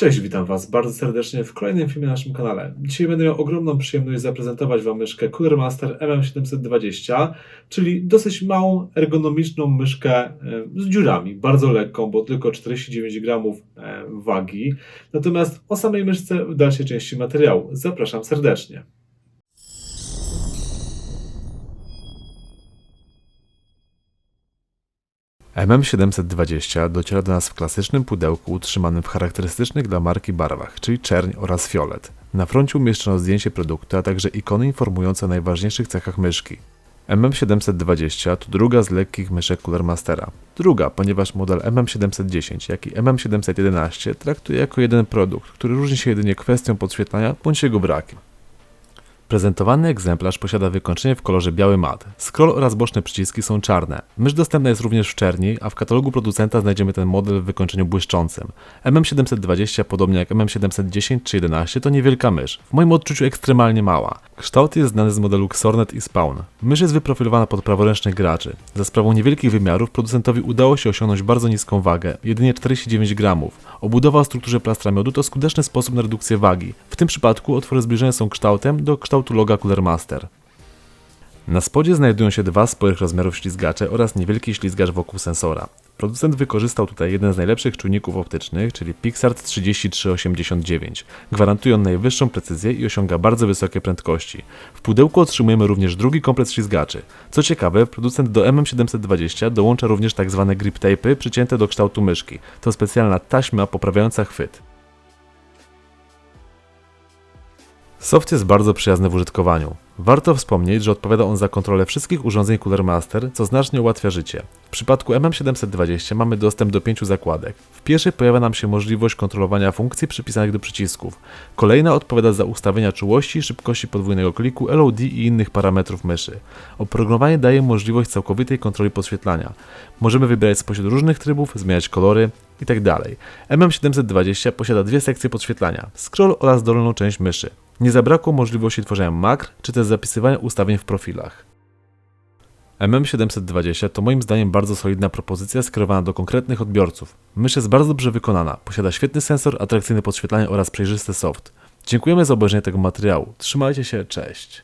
Cześć, witam Was bardzo serdecznie w kolejnym filmie na naszym kanale. Dzisiaj będę miał ogromną przyjemność zaprezentować Wam myszkę Cooler Master MM720, czyli dosyć małą, ergonomiczną myszkę e, z dziurami, bardzo lekką, bo tylko 49 gramów e, wagi. Natomiast o samej myszce w dalszej części materiału. Zapraszam serdecznie. MM720 dociera do nas w klasycznym pudełku utrzymanym w charakterystycznych dla marki barwach, czyli czerń oraz fiolet. Na froncie umieszczono zdjęcie produktu, a także ikony informujące o najważniejszych cechach myszki. MM720 to druga z lekkich myszek Cooler Mastera. Druga, ponieważ model MM710, jak i MM711 traktuje jako jeden produkt, który różni się jedynie kwestią podświetlania bądź jego brakiem. Prezentowany egzemplarz posiada wykończenie w kolorze biały mat. Scroll oraz boczne przyciski są czarne. Mysz dostępna jest również w czerni, a w katalogu producenta znajdziemy ten model w wykończeniu błyszczącym. MM720, podobnie jak MM710 czy 11, to niewielka mysz. W moim odczuciu ekstremalnie mała. Kształt jest znany z modelu Xornet i Spawn. Mysz jest wyprofilowana pod praworęcznych graczy. Za sprawą niewielkich wymiarów producentowi udało się osiągnąć bardzo niską wagę, jedynie 49 gramów. Obudowa o strukturze plastra miodu to skuteczny sposób na redukcję wagi. W tym przypadku otwory zbliżone są kształtem do kształtu loga Cooler Master. Na spodzie znajdują się dwa sporych rozmiarów ślizgacze oraz niewielki ślizgacz wokół sensora. Producent wykorzystał tutaj jeden z najlepszych czujników optycznych, czyli Pixart 3389. Gwarantuje on najwyższą precyzję i osiąga bardzo wysokie prędkości. W pudełku otrzymujemy również drugi komplet ślizgaczy. Co ciekawe, producent do MM720 dołącza również tzw. grip tape'y przycięte do kształtu myszki. To specjalna taśma poprawiająca chwyt. Soft jest bardzo przyjazny w użytkowaniu. Warto wspomnieć, że odpowiada on za kontrolę wszystkich urządzeń Cooler Master, co znacznie ułatwia życie. W przypadku MM720 mamy dostęp do pięciu zakładek. W pierwszej pojawia nam się możliwość kontrolowania funkcji przypisanych do przycisków. Kolejna odpowiada za ustawienia czułości, szybkości podwójnego kliku, LOD i innych parametrów myszy. Oprogramowanie daje możliwość całkowitej kontroli podświetlania. Możemy wybierać spośród różnych trybów, zmieniać kolory itd. MM720 posiada dwie sekcje podświetlania: scroll oraz dolną część myszy. Nie zabrakło możliwości tworzenia makr czy też zapisywania ustawień w profilach. MM720 to moim zdaniem bardzo solidna propozycja skierowana do konkretnych odbiorców. Mysz jest bardzo dobrze wykonana, posiada świetny sensor, atrakcyjne podświetlanie oraz przejrzysty soft. Dziękujemy za obejrzenie tego materiału. Trzymajcie się, cześć!